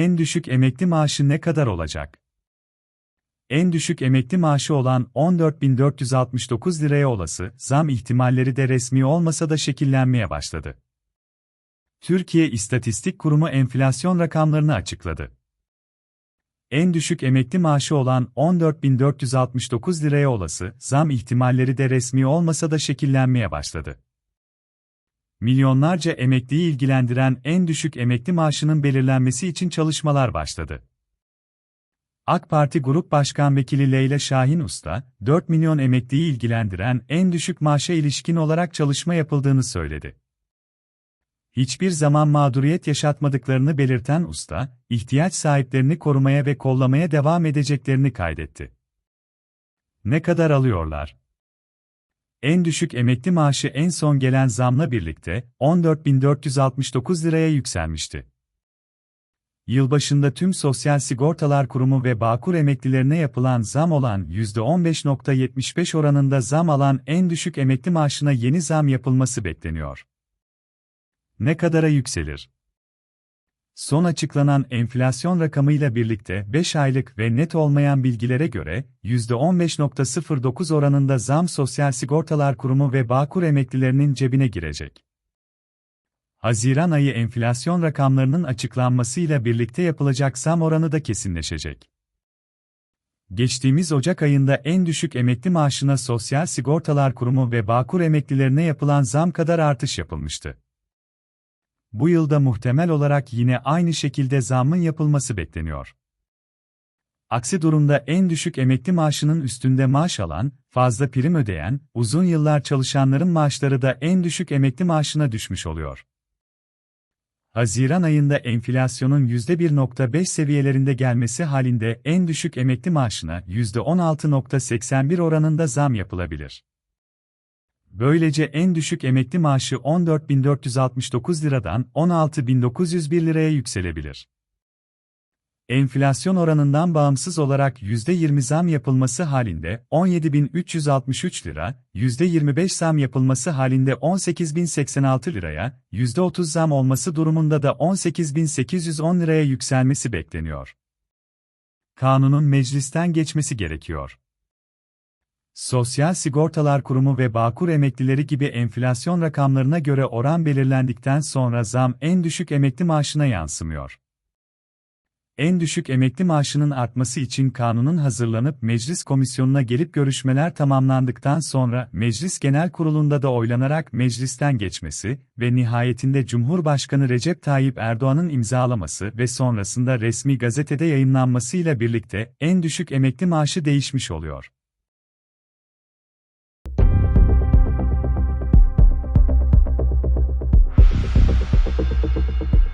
en düşük emekli maaşı ne kadar olacak? En düşük emekli maaşı olan 14.469 liraya olası zam ihtimalleri de resmi olmasa da şekillenmeye başladı. Türkiye İstatistik Kurumu enflasyon rakamlarını açıkladı. En düşük emekli maaşı olan 14.469 liraya olası zam ihtimalleri de resmi olmasa da şekillenmeye başladı. Milyonlarca emekliyi ilgilendiren en düşük emekli maaşının belirlenmesi için çalışmalar başladı. AK Parti Grup Başkan Vekili Leyla Şahin Usta, 4 milyon emekliyi ilgilendiren en düşük maaşa ilişkin olarak çalışma yapıldığını söyledi. Hiçbir zaman mağduriyet yaşatmadıklarını belirten usta, ihtiyaç sahiplerini korumaya ve kollamaya devam edeceklerini kaydetti. Ne kadar alıyorlar? En düşük emekli maaşı en son gelen zamla birlikte 14.469 liraya yükselmişti. Yılbaşında tüm Sosyal Sigortalar Kurumu ve Bağkur emeklilerine yapılan zam olan %15.75 oranında zam alan en düşük emekli maaşına yeni zam yapılması bekleniyor. Ne kadara yükselir? Son açıklanan enflasyon rakamıyla birlikte 5 aylık ve net olmayan bilgilere göre %15.09 oranında zam Sosyal Sigortalar Kurumu ve Bağkur emeklilerinin cebine girecek. Haziran ayı enflasyon rakamlarının açıklanmasıyla birlikte yapılacak zam oranı da kesinleşecek. Geçtiğimiz Ocak ayında en düşük emekli maaşına Sosyal Sigortalar Kurumu ve Bağkur emeklilerine yapılan zam kadar artış yapılmıştı. Bu yılda muhtemel olarak yine aynı şekilde zammın yapılması bekleniyor. Aksi durumda en düşük emekli maaşının üstünde maaş alan, fazla prim ödeyen, uzun yıllar çalışanların maaşları da en düşük emekli maaşına düşmüş oluyor. Haziran ayında enflasyonun %1.5 seviyelerinde gelmesi halinde en düşük emekli maaşına %16.81 oranında zam yapılabilir. Böylece en düşük emekli maaşı 14.469 liradan 16.901 liraya yükselebilir. Enflasyon oranından bağımsız olarak %20 zam yapılması halinde 17.363 lira, %25 zam yapılması halinde 18.086 liraya, %30 zam olması durumunda da 18.810 liraya yükselmesi bekleniyor. Kanunun meclisten geçmesi gerekiyor. Sosyal Sigortalar Kurumu ve Bağkur emeklileri gibi enflasyon rakamlarına göre oran belirlendikten sonra zam en düşük emekli maaşına yansımıyor. En düşük emekli maaşının artması için kanunun hazırlanıp meclis komisyonuna gelip görüşmeler tamamlandıktan sonra Meclis Genel Kurulu'nda da oylanarak meclisten geçmesi ve nihayetinde Cumhurbaşkanı Recep Tayyip Erdoğan'ın imzalaması ve sonrasında resmi gazetede yayınlanmasıyla birlikte en düşük emekli maaşı değişmiş oluyor.